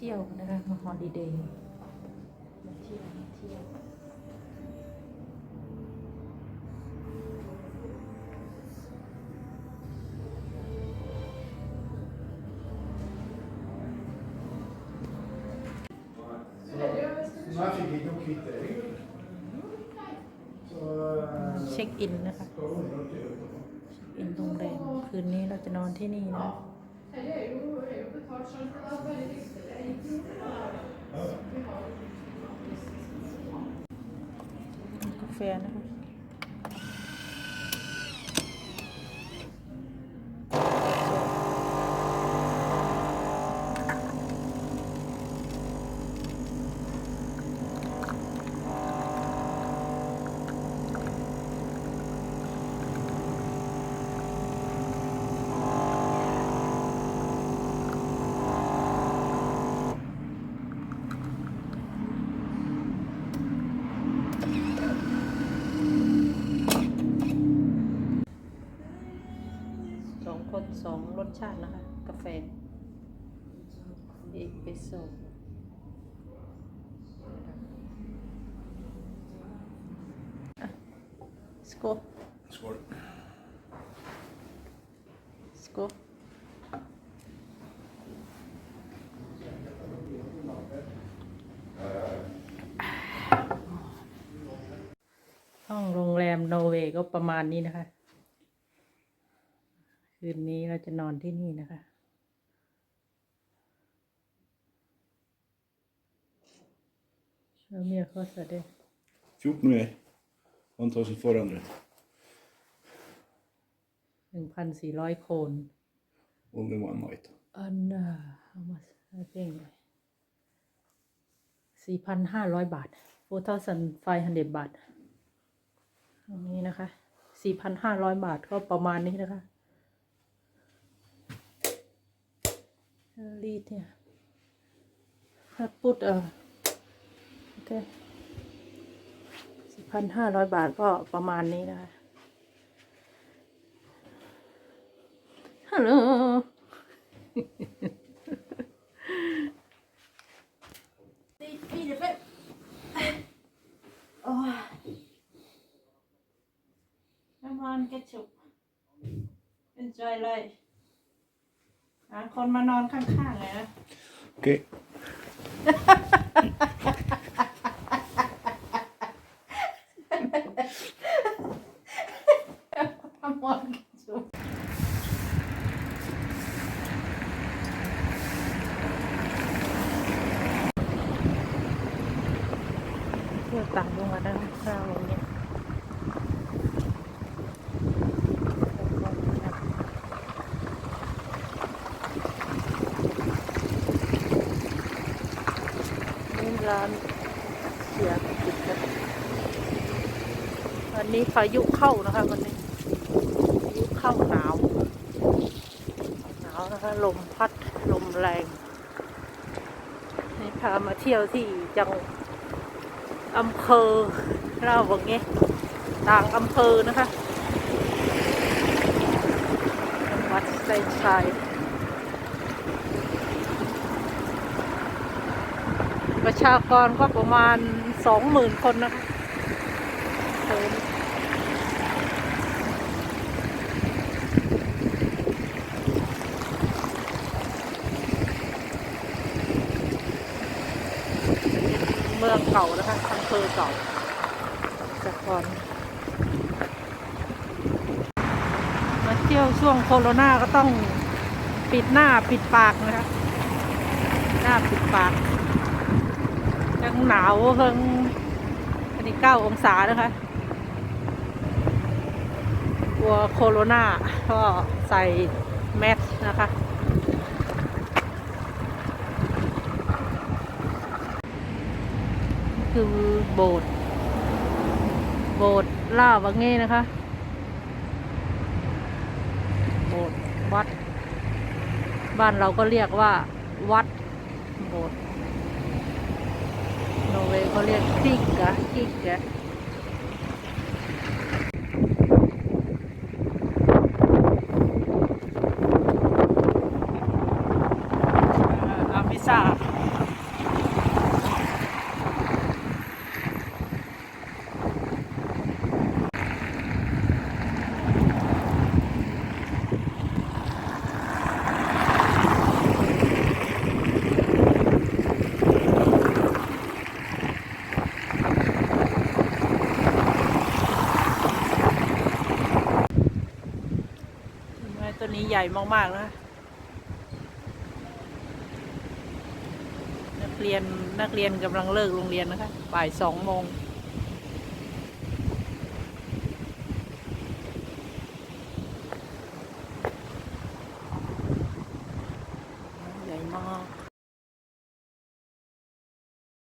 ที่ยวกันนะคะมาฮอลิเดย์มาเที่ยวมาเที่ยว Så här fick vi nog kvittering. Så... eh, เช็คอินนะคะ ska hon upp till Göteborg. อินโรงแรมคืนนี้เราจะนอนที่นี่นะ กา องคนสองรสชาตินะคะ กาแฟเอสเปรสโซ่สโก Skål. สโกห้องโรงแรมโนเวย์ก็ประมาณนี้นะคะ คืนนี้เราจะนอนที่นี่นะคะ Vad mer kostar det? 14 år. 1400. หนึ่งพันสี่ร้อยโคน Only one night. อันน่ะ how much I think สี่พันห้าร้อยบาท four thousand five hundred บาทตรงนี้นะคะสี่พันห้าร้อยบาทก็ประมาณนี้นะคะ รีดเนี่ยถ้าพูดเออโอเคสี่พันห้าร้อยบาทก็ประมาณนี้นะคะฮัลโหล Come on ketchup enjoy เลยหา คนมานอนข้างๆเลยนะโอเค on ketchup เที่ยวต่างจังหวัดนะคะข้าวอย่างเงี้ย นี่ ร้านเสียปิดกันวันนี้พายุเข้านะคะวันนี้พายุเข้าหนาวหนาวนะคะลมพัดลมแรงนี่พามาเที่ยวที่จังอำเภอเล่าว่าไงต่างอำเภอนะคะวัดไซชัย ประชากรก็ประมาณสองหมื่นคนนะคะเมืองเก่านะคะอำเภอเก่าสะกอนมาเที่ยวช่วงโควิดก็ต้องปิดหน้าปิดปากนะคะ หน้าปิดปาก ยังหนาวเพิ่งอันนี้เก้าองศานะคะกลัวโคโรนาก็ใส่แมสนะคะ คือโบสถ์โบสถ์ล่าวังเง่นะคะ โบสถ์วัด บ้านเราก็เรียกว่า วัดโบสถ์ โนเวย์เขาเรียกคิกกะคิกกะอามิซา ต้นนี้ใหญ่มากๆนะนักเรียนนักเรียนกำลังเลิกโรงเรียนนะคะบ่ายสองโมง